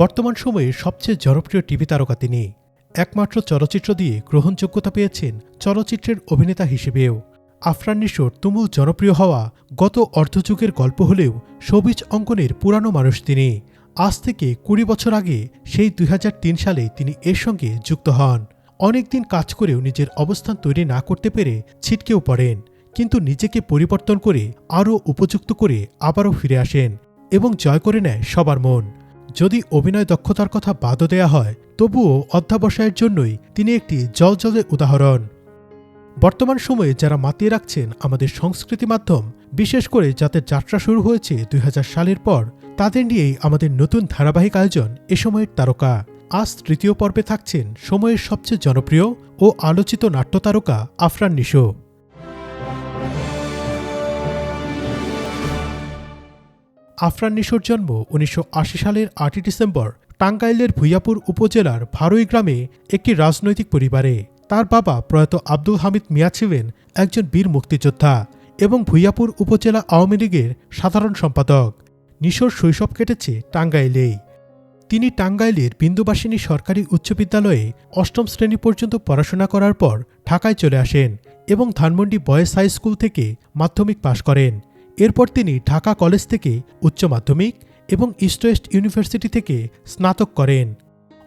বর্তমান সময়ে সবচেয়ে জনপ্রিয় টিভি তারকা তিনি। একমাত্র চলচ্চিত্র দিয়ে গ্রহণযোগ্যতা পেয়েছেন চলচ্চিত্রের অভিনেতা হিসেবেও। আফরান নিশোর তুমুল জনপ্রিয় হওয়া গত অর্ধযুগের গল্প হলেও সবিজ অঙ্কনের পুরানো মানুষ তিনি। আজ থেকে কুড়ি বছর আগে সেই দুই হাজার তিন সালে তিনি এর সঙ্গে যুক্ত হন। অনেকদিন কাজ করেও নিজের অবস্থান তৈরি না করতে পেরে ছিটকেও পড়েন, কিন্তু নিজেকে পরিবর্তন করে আরও উপযুক্ত করে আবারও ফিরে আসেন এবং জয় করে নেয় সবার মন। যদি অভিনয় দক্ষতার কথা বাদও দেয়া হয়, তবুও অধ্যাবসায়ের জন্যই তিনি একটি জলজলে উদাহরণ। বর্তমান সময়ে যারা মাতিয়ে রাখছেন আমাদের সংস্কৃতি মাধ্যম, বিশেষ করে যাদের যাত্রা শুরু হয়েছে দুই হাজার সালের পর, তাদের নিয়েই আমাদের নতুন ধারাবাহিক আয়োজন এ সময়ের তারকা। আজ তৃতীয় পর্বে থাকছেন সময়ের সবচেয়ে জনপ্রিয় ও আলোচিত নাট্যতারকা আফরান নিশো। আফরান নিশোর জন্ম উনিশশো আশি সালের আটই ডিসেম্বর টাঙ্গাইলের ভুইয়াপুর উপজেলার ভারুই গ্রামে একটি রাজনৈতিক পরিবারে। তার বাবা প্রয়াত আব্দুল হামিদ মিয়া ছিলেন একজন বীর মুক্তিযোদ্ধা এবং ভুইয়াপুর উপজেলা আওয়ামী লীগের সাধারণ সম্পাদক। নিশোর শৈশব কেটেছে টাঙ্গাইলেই। তিনি টাঙ্গাইলের বিন্দুবাসিনী সরকারি উচ্চ বিদ্যালয়ে অষ্টম শ্রেণি পর্যন্ত পড়াশোনা করার পর ঢাকায় চলে আসেন এবং ধানমন্ডি বয়েজ হাই স্কুল থেকে মাধ্যমিক পাশ করেন। এরপর তিনি ঢাকা কলেজ থেকে উচ্চ মাধ্যমিক এবং ইস্ট ওয়েস্ট ইউনিভার্সিটি থেকে স্নাতক করেন।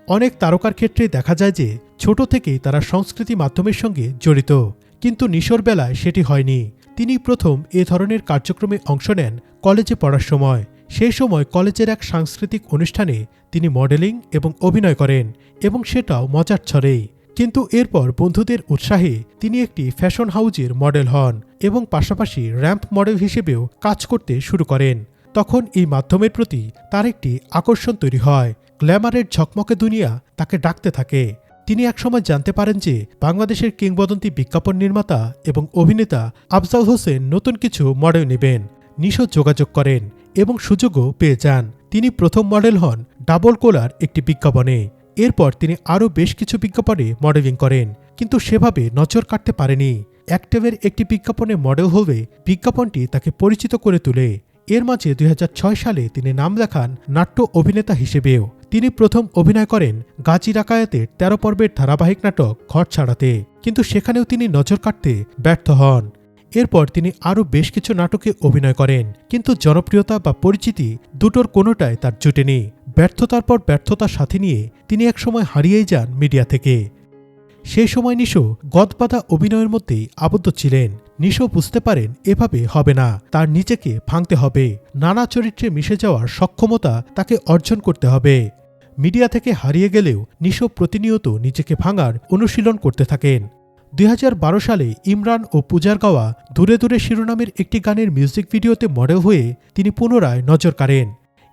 অনেক তারকার ক্ষেত্রে দেখা যায় যে ছোট থেকেই তারা সংস্কৃতি মাধ্যমের সঙ্গে জড়িত, কিন্তু নিশোর বেলায় সেটি হয়নি। তিনি প্রথম এ ধরনের কার্যক্রমে অংশ নেন কলেজে পড়ার সময়। সেই সময় কলেজের এক সাংস্কৃতিক অনুষ্ঠানে তিনি মডেলিং এবং অভিনয় করেন এবং সেটাও মজার ছড়েই। কিন্তু এরপর বন্ধুদের উৎসাহে তিনি একটি ফ্যাশন হাউজের মডেল হন এবং পাশাপাশি র্যাম্প মডেল হিসেবেও কাজ করতে শুরু করেন। তখন এই মাধ্যমের প্রতি তার একটি আকর্ষণ তৈরি হয়। গ্ল্যামারের ঝকমকে দুনিয়া তাকে ডাকতে থাকে। তিনি একসময় জানতে পারেন যে বাংলাদেশের কিংবদন্তি বিজ্ঞাপন নির্মাতা এবং অভিনেতা আফজাল হোসেন নতুন কিছু মডেল নেবেন, নিশো যোগাযোগ করেন এবং সুযোগও পেয়ে যান। তিনি প্রথম মডেল হন ডাবল কোলার একটি বিজ্ঞাপনে। এরপর তিনি আরও বেশ কিছু বিজ্ঞাপনে মডেলিং করেন, কিন্তু সেভাবে নজর কাটতে পারেনি। অ্যাক্টেভের একটি বিজ্ঞাপনে মডেল হয়ে বিজ্ঞাপনটি তাকে পরিচিত করে তোলে। এর মাঝে দুই হাজার ছয় সালে তিনি নাম লেখান নাট্য অভিনেতা হিসেবেও। তিনি প্রথম অভিনয় করেন গাজী রাকায়াতের তেরো পর্বের ধারাবাহিক নাটক ঘর ছাড়াতে, কিন্তু সেখানেও তিনি নজর কাটতে ব্যর্থ হন। এরপর তিনি আরও বেশ কিছু নাটকে অভিনয় করেন, কিন্তু জনপ্রিয়তা বা পরিচিতি দুটোর কোনোটাই তার জুটেনি। ব্যর্থতার পর ব্যর্থতার সাথে নিয়ে তিনি একসময় হারিয়েই যান মিডিয়া থেকে। সেই সময় নিশো গদবাধা অভিনয়ের মধ্যেই আবদ্ধ ছিলেন। নিশো বুঝতে পারেন এভাবে হবে না, তার নিজেকে ভাঙতে হবে। নানা চরিত্রে মিশে যাওয়ার সক্ষমতা তাকে অর্জন করতে হবে। মিডিয়া থেকে হারিয়ে গেলেও নিশো প্রতিনিয়ত নিজেকে ভাঙার অনুশীলন করতে থাকেন। দুই হাজার বারো সালে ইমরান ও পূজার গাওয়া দূরে দূরে শিরোনামের একটি গানের মিউজিক ভিডিওতে মডেল হয়ে তিনি পুনরায় নজর কাড়েন।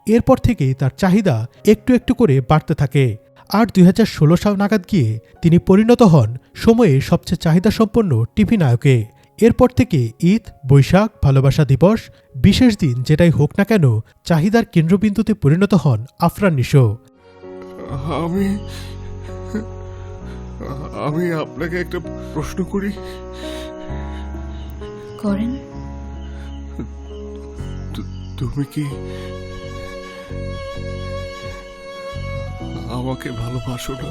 এরপর থেকেই তার চাহিদা একটু একটু করে বাড়তে থাকে। আর দু হাজার ষোলো সাল নাগাদ গিয়ে তিনি পরিণত হন সময়ে সবচেয়ে চাহিদাসম্পন্ন টিভি নায়কে। এরপর থেকে ঈদ বৈশাখ ভালোবাসা দিবস বিশেষ দিন যেটাই হোক না কেন চাহিদার কেন্দ্রবিন্দুতে পরিণত হন আফরান নিশো। আমি আমি আপনাকে একটা প্রশ্ন করি। করেন। তুমি কি আমাকে ভালোবাসো না।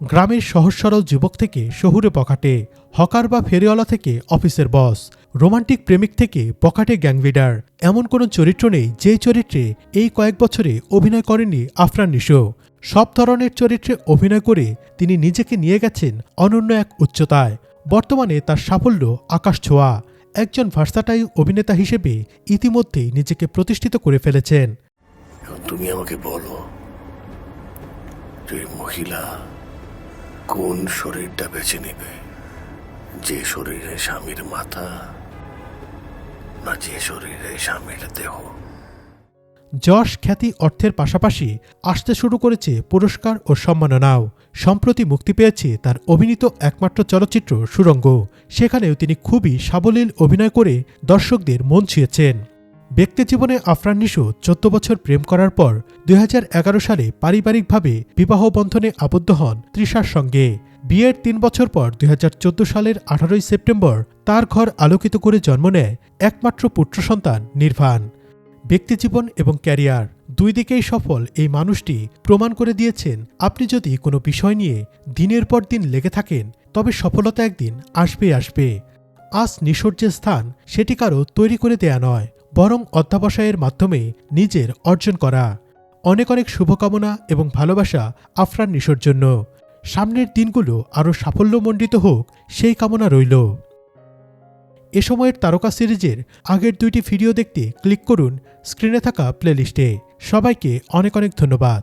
গ্রামের সহজ সরল যুবক থেকে শহুরে বকাটে হকার বা ফেরিওয়ালা থেকে অফিসের বস রোমান্টিক প্রেমিক থেকে পকাটে গ্যাংলিডার। এমন কোনো চরিত্র নেই যে চরিত্রে এই কয়েক বছরে অভিনয় করেননি আফরান নিশো। সব ধরনের চরিত্রে অভিনয় করে তিনি নিজেকে নিয়ে গেছেন অনন্য এক উচ্চতায়। বর্তমানে তার সাফল্য আকাশ ছোঁয়া একজন ভার্সাটাইল অভিনেতা হিসেবে ইতিমধ্যেই নিজেকে প্রতিষ্ঠিত করে ফেলেছেন। তুমি আমাকে বলো যে মহিলা, কোন শরীরটা বেছে নেবে? যে শরীরে স্বামীর মাথা না যে শরীরে স্বামীর দেহ? যশ খ্যাতি অর্থের পাশাপাশি আসতে শুরু করেছে পুরস্কার ও সম্মাননাও। সম্প্রতি মুক্তি পেয়েছে তার অভিনীত একমাত্র চলচ্চিত্র সুরঙ্গ। সেখানেও তিনি খুবই সাবলীল অভিনয় করে দর্শকদের মন ছুঁয়েছেন। ব্যক্তিজীবনে আফরান নিশু চোদ্দ বছর প্রেম করার পর দুই হাজার এগারো সালে পারিবারিকভাবে বিবাহ বন্ধনে আবদ্ধ হন তৃষার সঙ্গে। বিয়ের তিন বছর পর দু হাজার চোদ্দ সালের আঠারোই সেপ্টেম্বর তার ঘর আলোকিত করে জন্ম নেয় একমাত্র পুত্র সন্তান নির্ভান। ব্যক্তিজীবন এবং ক্যারিয়ার দুই দিকেই সফল এই মানুষটি প্রমাণ করে দিয়েছেন, আপনি যদি কোনো বিষয় নিয়ে দিনের পর দিন লেগে থাকেন, তবে সফলতা একদিন আসবে আসবে। আজ নিশোর যে স্থান, সেটি কারও তৈরি করে দেয়া নয়। বরং অধ্যাবসায়ের মাধ্যমে নিজের অর্জন করা। অনেক অনেক শুভকামনা এবং ভালোবাসা আফরান নিশোর জন্য। সামনের দিনগুলো আরও সাফল্যমণ্ডিত হোক সেই কামনা রইল। এ সময়ের তারকা সিরিজের আগের দুইটি ভিডিও দেখতে ক্লিক করুন স্ক্রিনে থাকা প্লেলিস্টে। সবাইকে অনেক অনেক ধন্যবাদ।